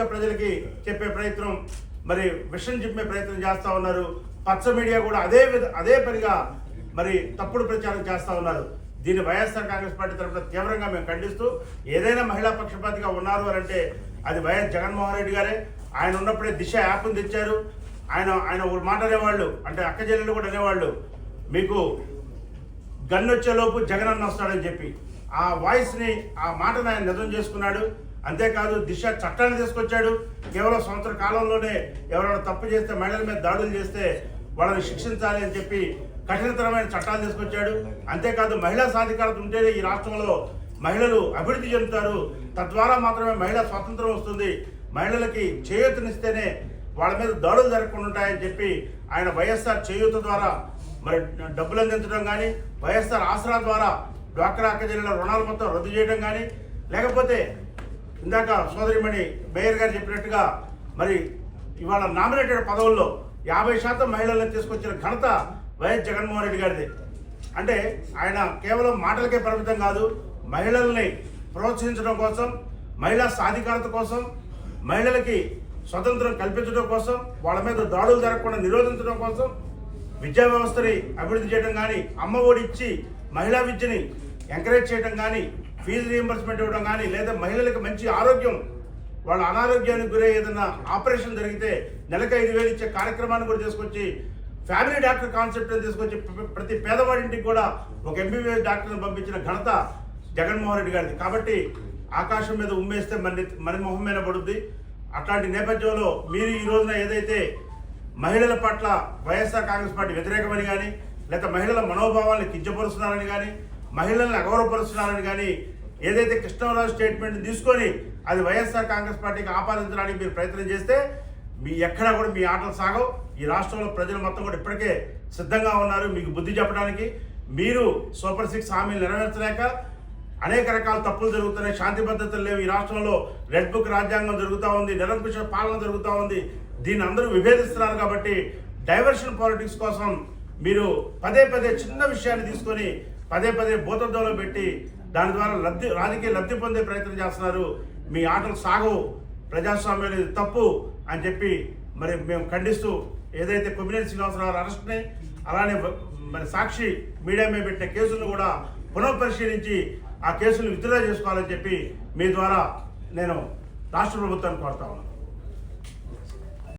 విధంగా ప్రజలకి చెప్పే ప్రయత్నం మరి విషయం చెప్పే ప్రయత్నం చేస్తూ ఉన్నారు. పచ్చ మీడియా కూడా అదే విధ అదే పనిగా మరి తప్పుడు ప్రచారం చేస్తూ ఉన్నారు. దీన్ని వైఎస్ఆర్ కాంగ్రెస్ పార్టీ తరఫున తీవ్రంగా మేము ఖండిస్తూ ఏదైనా మహిళా పక్షపాతిగా ఉన్నారు అని అంటే అది వైఎస్ జగన్మోహన్ రెడ్డి గారే. ఆయన ఉన్నప్పుడే దిశ యాప్ను తెచ్చారు. ఆయన ఆయన ఒక మాట అనేవాళ్ళు అంటే అక్క చెల్లెలు కూడా అనేవాళ్ళు మీకు గన్ను వచ్చేలోపు జగన్ అన్న వస్తాడని చెప్పి. ఆ వాయిస్ని ఆ మాటను ఆయన నిజం చేసుకున్నాడు. అంతేకాదు దిశ చట్టాన్ని తీసుకొచ్చాడు. కేవలం సంవత్సర కాలంలోనే ఎవరైనా తప్పు చేస్తే మహిళల మీద దాడులు చేస్తే వాళ్ళని శిక్షించాలి అని చెప్పి కఠినతరమైన చట్టాలు తీసుకొచ్చాడు. అంతేకాదు మహిళా సాధికారత ఉంటేనే ఈ రాష్ట్రంలో మహిళలు అభివృద్ధి చెందుతారు. తద్వారా మాత్రమే మహిళా స్వాతంత్రం వస్తుంది. మహిళలకి చేయూతనిస్తేనే వాళ్ళ మీద దాడులు జరగకుండా ఉంటాయని చెప్పి ఆయన వైఎస్ఆర్ చేయూత ద్వారా మరి డబ్బులు అందించడం కానీ వైఎస్ఆర్ ఆసరా ద్వారా డ్వాక్రా అక్క రుణాలు మొత్తం రద్దు చేయడం కానీ లేకపోతే ఇందాక సోదరిమణి మేయర్ గారు చెప్పినట్టుగా మరి ఇవాళ నామినేటెడ్ పదవుల్లో యాభై శాతం మహిళలను తీసుకొచ్చిన ఘనత వైఎస్ జగన్మోహన్ రెడ్డి గారిది. అంటే ఆయన కేవలం మాటలకే పరిమితం కాదు మహిళల్ని ప్రోత్సహించడం కోసం మహిళా సాధికారత కోసం మహిళలకి స్వతంత్రం కల్పించడం కోసం వాళ్ళ మీద దాడులు జరగకుండా నిరోధించడం కోసం విద్యా వ్యవస్థని అభివృద్ధి చేయడం కానీ అమ్మ ఒడి ఇచ్చి మహిళా విద్యని ఎంకరేజ్ చేయడం కానీ ఫీజు రీఎంబర్స్మెంట్ ఇవ్వడం కానీ లేదా మహిళలకు మంచి ఆరోగ్యం వాళ్ళ అనారోగ్యానికి గురై ఏదైనా ఆపరేషన్ జరిగితే నెలకు ఐదు వేలు ఇచ్చే కార్యక్రమాన్ని కూడా తీసుకొచ్చి ఫ్యామిలీ డాక్టర్ కాన్సెప్ట్ తీసుకొచ్చి ప్రతి పేదవాడింటికి కూడా ఒక ఎంబీబీఎస్ డాక్టర్ని పంపించిన ఘనత జగన్మోహన్ రెడ్డి గారిది. కాబట్టి ఆకాశం మీద ఉమ్మేస్తే మన మన మొహం మీద పడుద్ది. అట్లాంటి నేపథ్యంలో మీరు ఈ రోజున ఏదైతే మహిళల పట్ల వైఎస్ఆర్ కాంగ్రెస్ పార్టీ వ్యతిరేకమని కానీ లేదా మహిళల మనోభావాలను కించపరుస్తున్నారని కానీ మహిళల్ని అగౌరవపరుస్తున్నారని కానీ ఏదైతే కృష్ణరాజు స్టేట్మెంట్ తీసుకొని అది వైఎస్ఆర్ కాంగ్రెస్ పార్టీకి ఆపాదించడానికి మీరు ప్రయత్నం చేస్తే మీ ఎక్కడా కూడా మీ ఆటలు సాగవు. ఈ రాష్ట్రంలో ప్రజలు మొత్తం కూడా ఇప్పటికే సిద్ధంగా ఉన్నారు మీకు బుద్ధి చెప్పడానికి. మీరు సూపర్ సిక్స్ హామీలు నెరవేర్చలేక అనేక రకాల తప్పులు జరుగుతున్నాయి. శాంతి భద్రతలు లేవు. ఈ రాష్ట్రంలో రెడ్ బుక్ రాజ్యాంగం జరుగుతూ ఉంది. నిరంకుశ పాలన జరుగుతూ ఉంది. దీన్ని అందరూ విభేదిస్తున్నారు కాబట్టి డైవర్షన్ పాలిటిక్స్ కోసం మీరు పదే పదే చిన్న విషయాన్ని తీసుకొని పదే పదే భూతద్దంలో పెట్టి దాని ద్వారా లబ్ధి రాజకీయ లబ్ధి పొందే ప్రయత్నం చేస్తున్నారు. మీ ఆటలు సాగవు. ప్రజాస్వామ్యం అనేది తప్పు అని చెప్పి మరి మేము ఖండిస్తూ ఏదైతే కొమ్మినేని శ్రీనివాసరావు అరెస్ట్ని అలానే మరి సాక్షి మీడియా మీద పెట్టిన కేసులను కూడా పునఃపరిశీలించి ఆ కేసులు విత్డ్రా చేసుకోవాలని చెప్పి మీ ద్వారా నేను రాష్ట్ర ప్రభుత్వాన్ని కోరుతా ఉన్నాను.